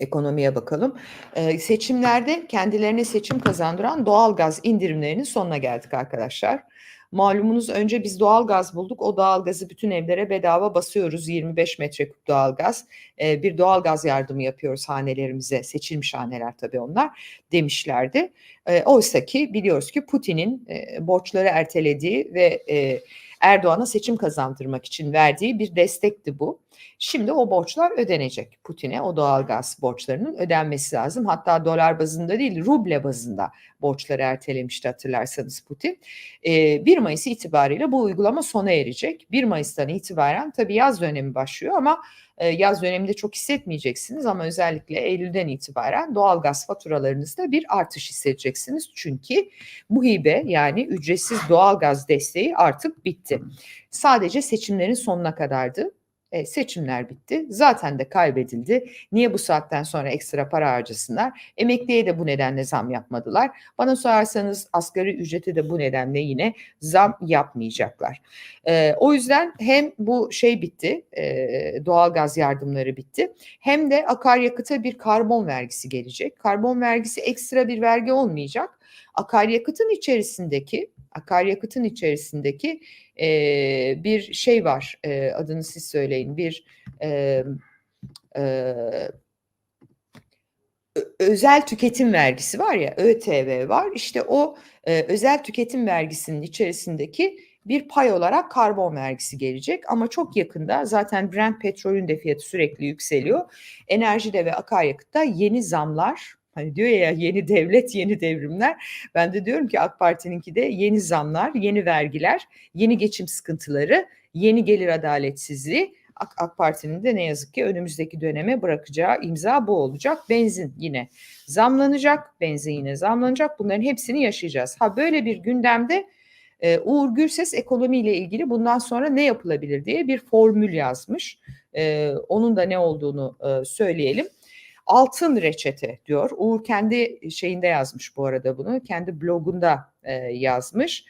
Ekonomiye bakalım. Eee, seçimlerde kendilerine seçim kazandıran doğalgaz indirimlerinin sonuna geldik arkadaşlar. Malumunuz önce biz doğalgaz bulduk. O doğalgazı bütün evlere bedava basıyoruz. 25 metreküp doğalgaz. Eee, bir doğalgaz yardımı yapıyoruz hanelerimize. Seçilmiş haneler tabii onlar demişlerdi. Eee, oysa ki biliyoruz ki Putin'in eee, borçları ertelediği ve eee, Erdoğan'a seçim kazandırmak için verdiği bir destekti bu. Şimdi o borçlar ödenecek Putin'e. O doğalgaz borçlarının ödenmesi lazım. Hatta dolar bazında değil ruble bazında borçları ertelemişti hatırlarsanız Putin. Ee, 1 Mayıs itibariyle bu uygulama sona erecek. 1 Mayıs'tan itibaren tabii yaz dönemi başlıyor ama e, yaz döneminde çok hissetmeyeceksiniz ama özellikle Eylül'den itibaren doğalgaz faturalarınızda bir artış hissedeceksiniz. Çünkü bu hibe yani ücretsiz doğalgaz desteği artık bitti. Sadece seçimlerin sonuna kadardı. E, seçimler bitti. Zaten de kaybedildi. Niye bu saatten sonra ekstra para harcasınlar? Emekliye de bu nedenle zam yapmadılar. Bana sorarsanız asgari ücreti de bu nedenle yine zam yapmayacaklar. E, o yüzden hem bu şey bitti, e, doğalgaz yardımları bitti. Hem de akaryakıta bir karbon vergisi gelecek. Karbon vergisi ekstra bir vergi olmayacak. Akaryakıtın içerisindeki akaryakıtın içerisindeki e, bir şey var. E, adını siz söyleyin. Bir e, e, özel tüketim vergisi var ya ÖTV var. İşte o e, özel tüketim vergisinin içerisindeki bir pay olarak karbon vergisi gelecek ama çok yakında zaten Brent petrolün de fiyatı sürekli yükseliyor. Enerjide ve akaryakıtta yeni zamlar Hani diyor ya yeni devlet, yeni devrimler. Ben de diyorum ki AK Parti'ninki de yeni zamlar, yeni vergiler, yeni geçim sıkıntıları, yeni gelir adaletsizliği. AK, AK Parti'nin de ne yazık ki önümüzdeki döneme bırakacağı imza bu olacak. Benzin yine zamlanacak, benzin yine zamlanacak. Bunların hepsini yaşayacağız. Ha böyle bir gündemde e, Uğur Gürses ekonomiyle ilgili bundan sonra ne yapılabilir diye bir formül yazmış. E, onun da ne olduğunu e, söyleyelim. Altın reçete diyor. Uğur kendi şeyinde yazmış bu arada bunu. Kendi blogunda e, yazmış.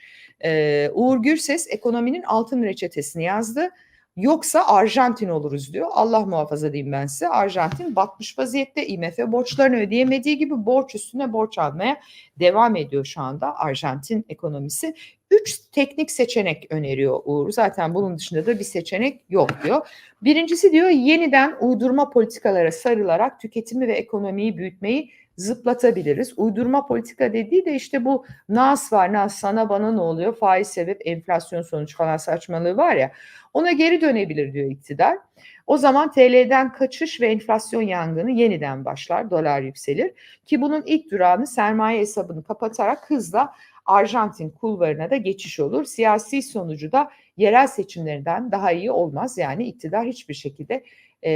E, Uğur Gürses ekonominin altın reçetesini yazdı. Yoksa Arjantin oluruz diyor. Allah muhafaza diyeyim ben size. Arjantin batmış vaziyette IMF borçlarını ödeyemediği gibi borç üstüne borç almaya devam ediyor şu anda Arjantin ekonomisi. Üç teknik seçenek öneriyor Uğur. Zaten bunun dışında da bir seçenek yok diyor. Birincisi diyor yeniden uydurma politikalara sarılarak tüketimi ve ekonomiyi büyütmeyi zıplatabiliriz. Uydurma politika dediği de işte bu nas var, nas sana bana ne oluyor, faiz sebep, enflasyon sonuç falan saçmalığı var ya ona geri dönebilir diyor iktidar. O zaman TL'den kaçış ve enflasyon yangını yeniden başlar, dolar yükselir ki bunun ilk durağını sermaye hesabını kapatarak hızla Arjantin kulvarına da geçiş olur. Siyasi sonucu da yerel seçimlerden daha iyi olmaz. Yani iktidar hiçbir şekilde e,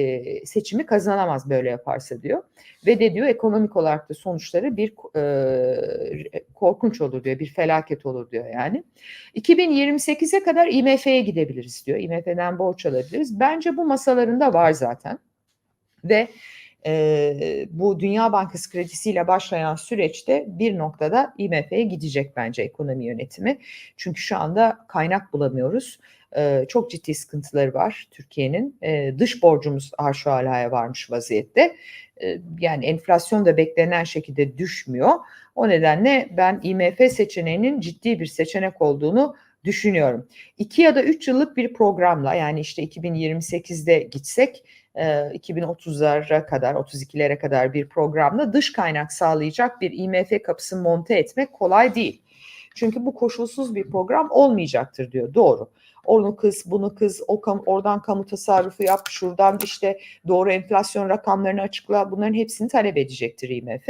e, seçimi kazanamaz böyle yaparsa diyor. Ve de diyor ekonomik olarak da sonuçları bir e, korkunç olur diyor, bir felaket olur diyor yani. 2028'e kadar IMF'ye gidebiliriz diyor. IMF'den borç alabiliriz. Bence bu masalarında var zaten. Ve e, bu Dünya Bankası kredisiyle başlayan süreçte bir noktada IMF'ye gidecek bence ekonomi yönetimi. Çünkü şu anda kaynak bulamıyoruz. E, çok ciddi sıkıntıları var Türkiye'nin. E, dış borcumuz arşu alaya varmış vaziyette. E, yani enflasyon da beklenen şekilde düşmüyor. O nedenle ben IMF seçeneğinin ciddi bir seçenek olduğunu düşünüyorum. İki ya da üç yıllık bir programla yani işte 2028'de gitsek 2030'lara kadar 32'lere kadar bir programla dış kaynak sağlayacak bir IMF kapısını monte etmek kolay değil. Çünkü bu koşulsuz bir program olmayacaktır diyor. Doğru. Onu kız, bunu kız, o kam oradan kamu tasarrufu yap, şuradan işte doğru enflasyon rakamlarını açıkla. Bunların hepsini talep edecektir IMF.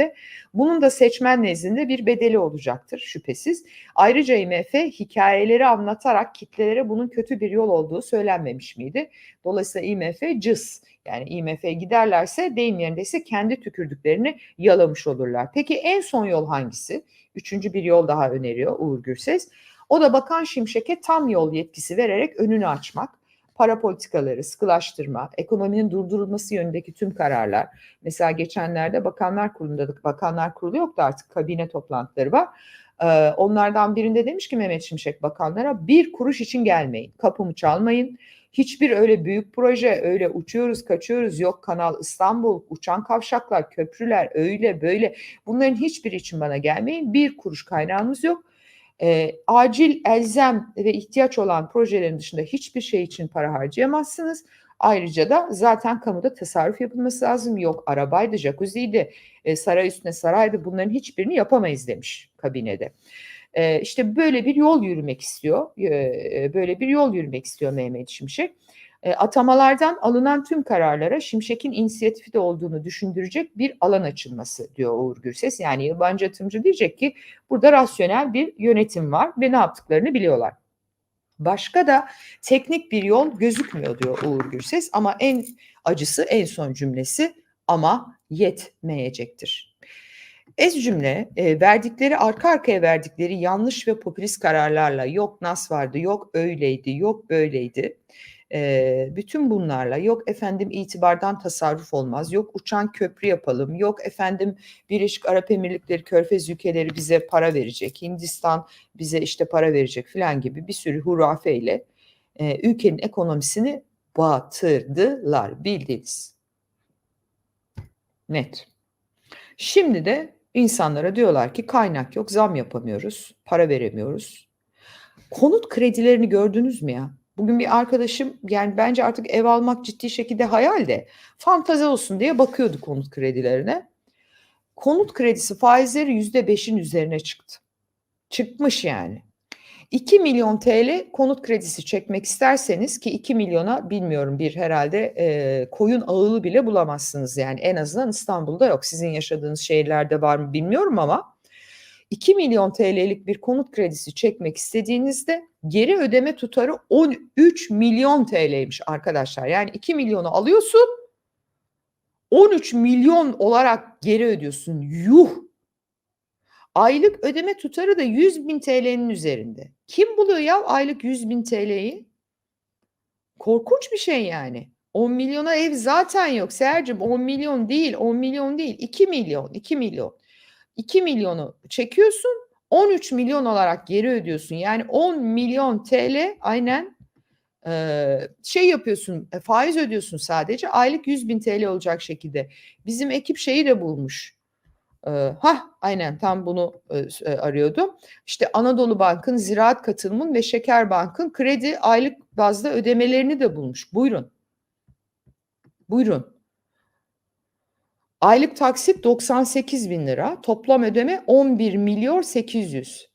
Bunun da seçmen nezdinde bir bedeli olacaktır şüphesiz. Ayrıca IMF hikayeleri anlatarak kitlelere bunun kötü bir yol olduğu söylenmemiş miydi? Dolayısıyla IMF cız yani IMF'ye giderlerse deyim yerindeyse kendi tükürdüklerini yalamış olurlar. Peki en son yol hangisi? Üçüncü bir yol daha öneriyor Uğur Gürses. O da Bakan Şimşek'e tam yol yetkisi vererek önünü açmak para politikaları, sıkılaştırma, ekonominin durdurulması yönündeki tüm kararlar. Mesela geçenlerde Bakanlar Kurulu'nda Bakanlar Kurulu yoktu artık kabine toplantıları var. onlardan birinde demiş ki Mehmet Şimşek bakanlara bir kuruş için gelmeyin, kapımı çalmayın, hiçbir öyle büyük proje, öyle uçuyoruz, kaçıyoruz, yok Kanal İstanbul, uçan kavşaklar, köprüler, öyle böyle bunların hiçbir için bana gelmeyin. Bir kuruş kaynağımız yok. E, acil, elzem ve ihtiyaç olan projelerin dışında hiçbir şey için para harcayamazsınız. Ayrıca da zaten kamuda tasarruf yapılması lazım. Yok arabaydı, jacuzzi'ydi, e, saray üstüne saraydı bunların hiçbirini yapamayız demiş kabinede. E, işte böyle bir yol yürümek istiyor. E, böyle bir yol yürümek istiyor Mehmet Şimşek. E, atamalardan alınan tüm kararlara Şimşek'in inisiyatifi de olduğunu düşündürecek bir alan açılması diyor Uğur Gürses. Yani yabancı yatırımcı diyecek ki burada rasyonel bir yönetim var ve ne yaptıklarını biliyorlar. Başka da teknik bir yol gözükmüyor diyor Uğur Gürses ama en acısı en son cümlesi ama yetmeyecektir. Ez cümle e, verdikleri arka arkaya verdikleri yanlış ve popülist kararlarla yok nas vardı, yok öyleydi, yok böyleydi. E, bütün bunlarla yok efendim itibardan tasarruf olmaz, yok uçan köprü yapalım, yok efendim Birleşik Arap Emirlikleri, Körfez ülkeleri bize para verecek, Hindistan bize işte para verecek filan gibi bir sürü hurafeyle e, ülkenin ekonomisini batırdılar bildiğiniz. Net. Şimdi de insanlara diyorlar ki kaynak yok, zam yapamıyoruz, para veremiyoruz. Konut kredilerini gördünüz mü ya? Bugün bir arkadaşım yani bence artık ev almak ciddi şekilde hayal de fantazi olsun diye bakıyordu konut kredilerine. Konut kredisi faizleri yüzde beşin üzerine çıktı. Çıkmış yani. 2 milyon TL konut kredisi çekmek isterseniz ki 2 milyona bilmiyorum bir herhalde e, koyun ağılı bile bulamazsınız yani en azından İstanbul'da yok. Sizin yaşadığınız şehirlerde var mı bilmiyorum ama 2 milyon TL'lik bir konut kredisi çekmek istediğinizde geri ödeme tutarı 13 milyon TL'ymiş arkadaşlar. Yani 2 milyonu alıyorsun 13 milyon olarak geri ödüyorsun. Yuh! Aylık ödeme tutarı da 100 bin TL'nin üzerinde. Kim buluyor ya aylık 100 bin TL'yi? Korkunç bir şey yani. 10 milyona ev zaten yok. Seher'cim 10 milyon değil, 10 milyon değil. 2 milyon, 2 milyon. 2 milyonu çekiyorsun 13 milyon olarak geri ödüyorsun. Yani 10 milyon TL aynen e, şey yapıyorsun e, faiz ödüyorsun sadece aylık 100 bin TL olacak şekilde. Bizim ekip şeyi de bulmuş. E, ha aynen tam bunu e, arıyordum. İşte Anadolu Bank'ın Ziraat Katılımın ve Şeker Bank'ın kredi aylık bazda ödemelerini de bulmuş. Buyurun. Buyurun. Aylık taksit 98 bin lira. Toplam ödeme 11 milyon 800.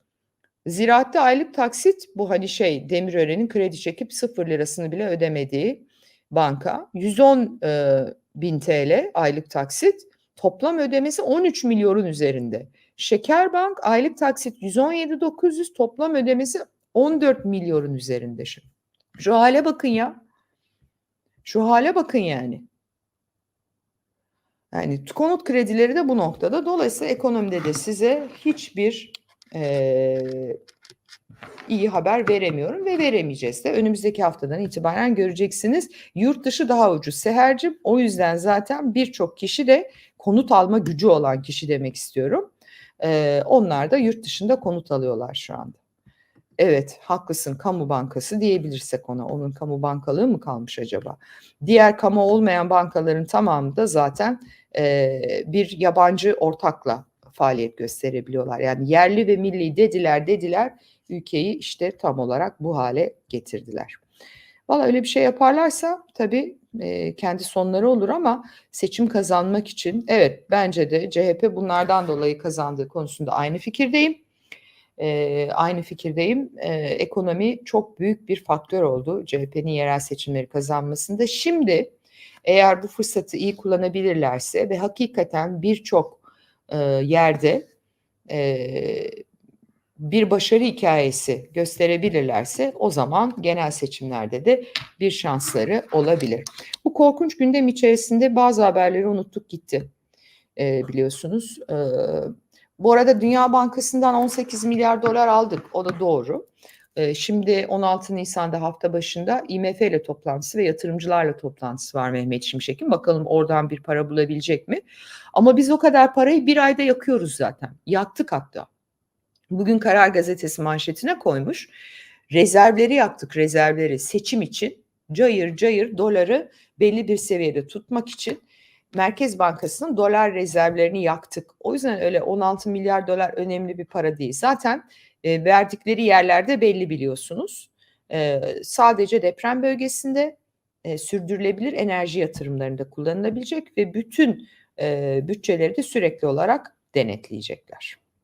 Ziraatte aylık taksit bu hani şey Demirören'in kredi çekip 0 lirasını bile ödemediği banka. 110 e, bin TL aylık taksit. Toplam ödemesi 13 milyonun üzerinde. Şekerbank aylık taksit 117 900 toplam ödemesi 14 milyonun üzerinde. Şu, şu hale bakın ya. Şu hale bakın yani. Yani konut kredileri de bu noktada. Dolayısıyla ekonomide de size hiçbir e, iyi haber veremiyorum ve veremeyeceğiz de. Önümüzdeki haftadan itibaren göreceksiniz. Yurt dışı daha ucuz. Sehercim o yüzden zaten birçok kişi de konut alma gücü olan kişi demek istiyorum. E, onlar da yurt dışında konut alıyorlar şu anda. Evet haklısın kamu bankası diyebilirsek ona. Onun kamu bankalığı mı kalmış acaba? Diğer kamu olmayan bankaların tamamı da zaten bir yabancı ortakla faaliyet gösterebiliyorlar. Yani yerli ve milli dediler dediler ülkeyi işte tam olarak bu hale getirdiler. Valla öyle bir şey yaparlarsa tabii e, kendi sonları olur ama seçim kazanmak için evet bence de CHP bunlardan dolayı kazandığı konusunda aynı fikirdeyim e, aynı fikirdeyim. E, ekonomi çok büyük bir faktör oldu CHP'nin yerel seçimleri kazanmasında. Şimdi eğer bu fırsatı iyi kullanabilirlerse ve hakikaten birçok e, yerde e, bir başarı hikayesi gösterebilirlerse o zaman genel seçimlerde de bir şansları olabilir. Bu korkunç gündem içerisinde bazı haberleri unuttuk gitti e, biliyorsunuz. E, bu arada Dünya Bankası'ndan 18 milyar dolar aldık. O da doğru. Ee, şimdi 16 Nisan'da hafta başında IMF ile toplantısı ve yatırımcılarla toplantısı var Mehmet Şimşek'in. Bakalım oradan bir para bulabilecek mi? Ama biz o kadar parayı bir ayda yakıyoruz zaten. Yaktık hatta. Bugün Karar Gazetesi manşetine koymuş. Rezervleri yaktık rezervleri seçim için. cayır cayır doları belli bir seviyede tutmak için Merkez Bankası'nın dolar rezervlerini yaktık. O yüzden öyle 16 milyar dolar önemli bir para değil. Zaten e, verdikleri yerlerde belli biliyorsunuz. E, sadece deprem bölgesinde e, sürdürülebilir enerji yatırımlarında kullanılabilecek ve bütün e, bütçeleri de sürekli olarak denetleyecekler.